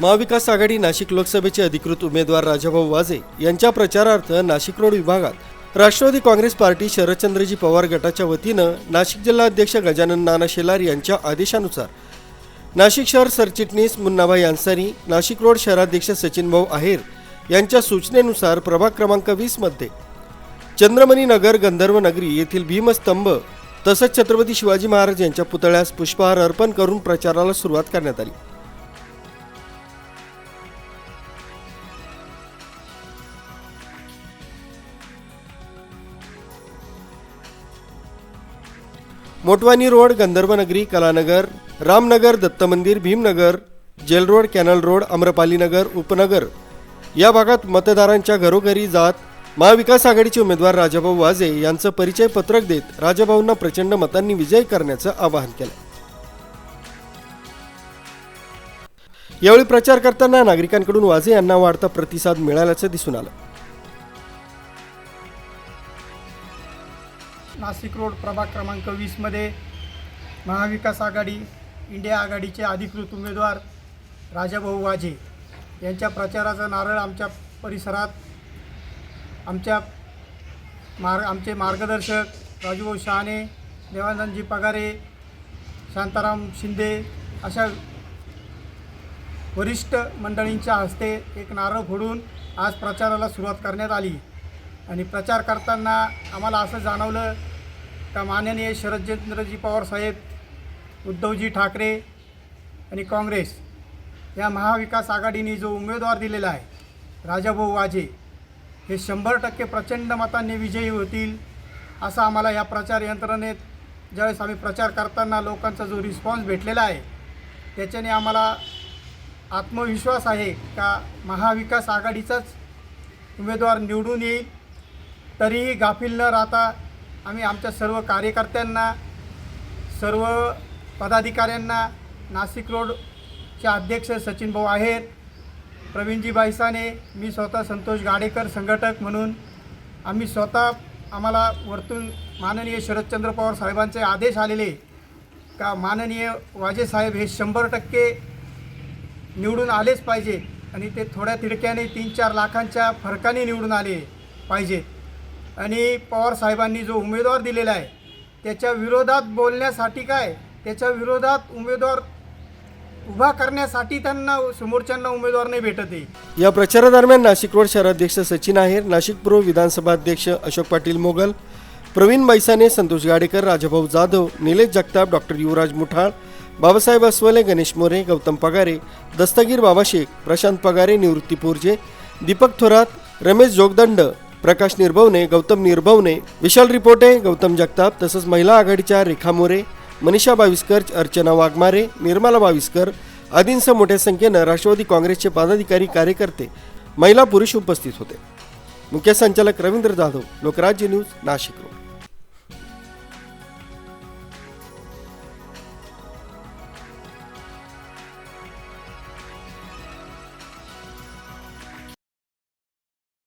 महाविकास आघाडी नाशिक लोकसभेचे अधिकृत उमेदवार राजाभाऊ वाजे यांच्या प्रचारार्थ नाशिक रोड विभागात राष्ट्रवादी काँग्रेस पार्टी शरदचंद्रजी पवार गटाच्या वतीनं नाशिक जिल्हा अध्यक्ष गजानन नाना शेलार यांच्या आदेशानुसार नाशिक शहर सरचिटणीस मुन्नाभाई अन्सारी नाशिक रोड शहराध्यक्ष सचिनभाऊ आहेर यांच्या सूचनेनुसार प्रभाग क्रमांक वीसमध्ये चंद्रमणी नगर गंधर्व नगरी येथील भीमस्तंभ तसंच छत्रपती शिवाजी महाराज यांच्या पुतळ्यास पुष्पहार अर्पण करून प्रचाराला सुरुवात करण्यात आली. Motwani road Gandharvanagari Kalanagar Ramnagar Datta Mandir Bhimnagar jail road canal road Amrapali Nagar Upnagar. या भागात मतदारांच्या घरोघरी जात महाविकास आघाडीचे उमेदवार राजाभाऊ वाजे यांचं परिचय पत्रक देत राजाभाऊंना प्रचंड मतांनी विजयी करण्याचं आवाहन केलं. यावेळी प्रचार करताना नागरिकांकडून वाजे यांना वाढता प्रतिसाद मिळाल्याचं दिसून आलं. नाशिक रोड प्रभाग क्रमांक वीसमध्ये महाविकास आघाडी इंडिया आघाडीचे अधिकृत उमेदवार राजाभाऊ वाजे यांच्या प्रचाराचा नारळ आमच्या परिसरात आमच्या मार्ग आमचे मार्गदर्शक राजूभाऊ शहाणे देवानंदजी पगारे शांताराम शिंदे अशा वरिष्ठ मंडळींच्या हस्ते एक नारळ फोडून आज प्रचाराला सुरुवात करण्यात आली. आणि प्रचार करताना आम्हाला असं जाणवलं का माननीय शरदचंद्रजी पवारसाहेब उद्धवजी ठाकरे आणि काँग्रेस या महाविकास आघाडीने जो उमेदवार दिलेला आहे राजाभाऊ वाजे हे शंभर टक्के प्रचंड मतांनी विजयी होतील असं आम्हाला या प्रचार यंत्रणेत ज्यावेळेस आम्ही प्रचार करताना लोकांचा जो रिस्पॉन्स भेटलेला आहे त्याच्याने आम्हाला आत्मविश्वास आहे का महाविकास आघाडीचाच उमेदवार निवडून येईल? तरीही गाफील न राहता आम्ही आमच्या सर्व कार्यकर्त्यांना सर्व पदाधिकाऱ्यांना नाशिक रोडचे अध्यक्ष सचिन भाऊ आहेत प्रवीणजी बाईसाने मी स्वतः संतोष गाडेकर संघटक म्हणून आम्ही स्वतः आम्हाला वरतून माननीय शरदचंद्र पवार साहेबांचे आदेश आलेले का माननीय वाजेसाहेब हे शंभर टक्के निवडून आलेच पाहिजे आणि ते थोड्या तिडक्याने तीन चार लाखांच्या फरकाने निवडून आले पाहिजेत. आणि पवार साहेबांनी जो उमेदवार दिलेला आहे त्याच्या विरोधात बोलण्यासाठी काय? त्याच्या विरोधात उमेदवार उभा करण्यासाठी त्यांना समोरच्यांना उमेदवार नाही भेटत आहे. या प्रचारादरम्यान नाशिक रोड शहराध्यक्ष सचिन आहेर नाशिक पूर्व विधानसभा अध्यक्ष अशोक पाटील मोगल प्रवीण बैसाने संतोष गाडेकर राजाभाऊ जाधव निलेश जगताप डॉक्टर युवराज मुठाळ बाबासाहेब अस्वले गणेश मोरे गौतम पगारे दस्तगीर बाबा शेख प्रशांत पगारे निवृत्ती पोरजे दीपक थोरात रमेश जोगदंड प्रकाश निर्भवने गौतम निर्भवने विशाल रिपोटे गौतम जगताप तसंच महिला आघाडीच्या रेखा मोरे मनीषा बाविस्कर अर्चना वाघमारे निर्मला बाविस्कर आदींसह मोठ्या संख्येनं राष्ट्रवादी काँग्रेसचे पदाधिकारी कार्यकर्ते महिला पुरुष उपस्थित होते. मुख्य संचालक रवींद्र जाधव लोकराज्य न्यूज नाशिक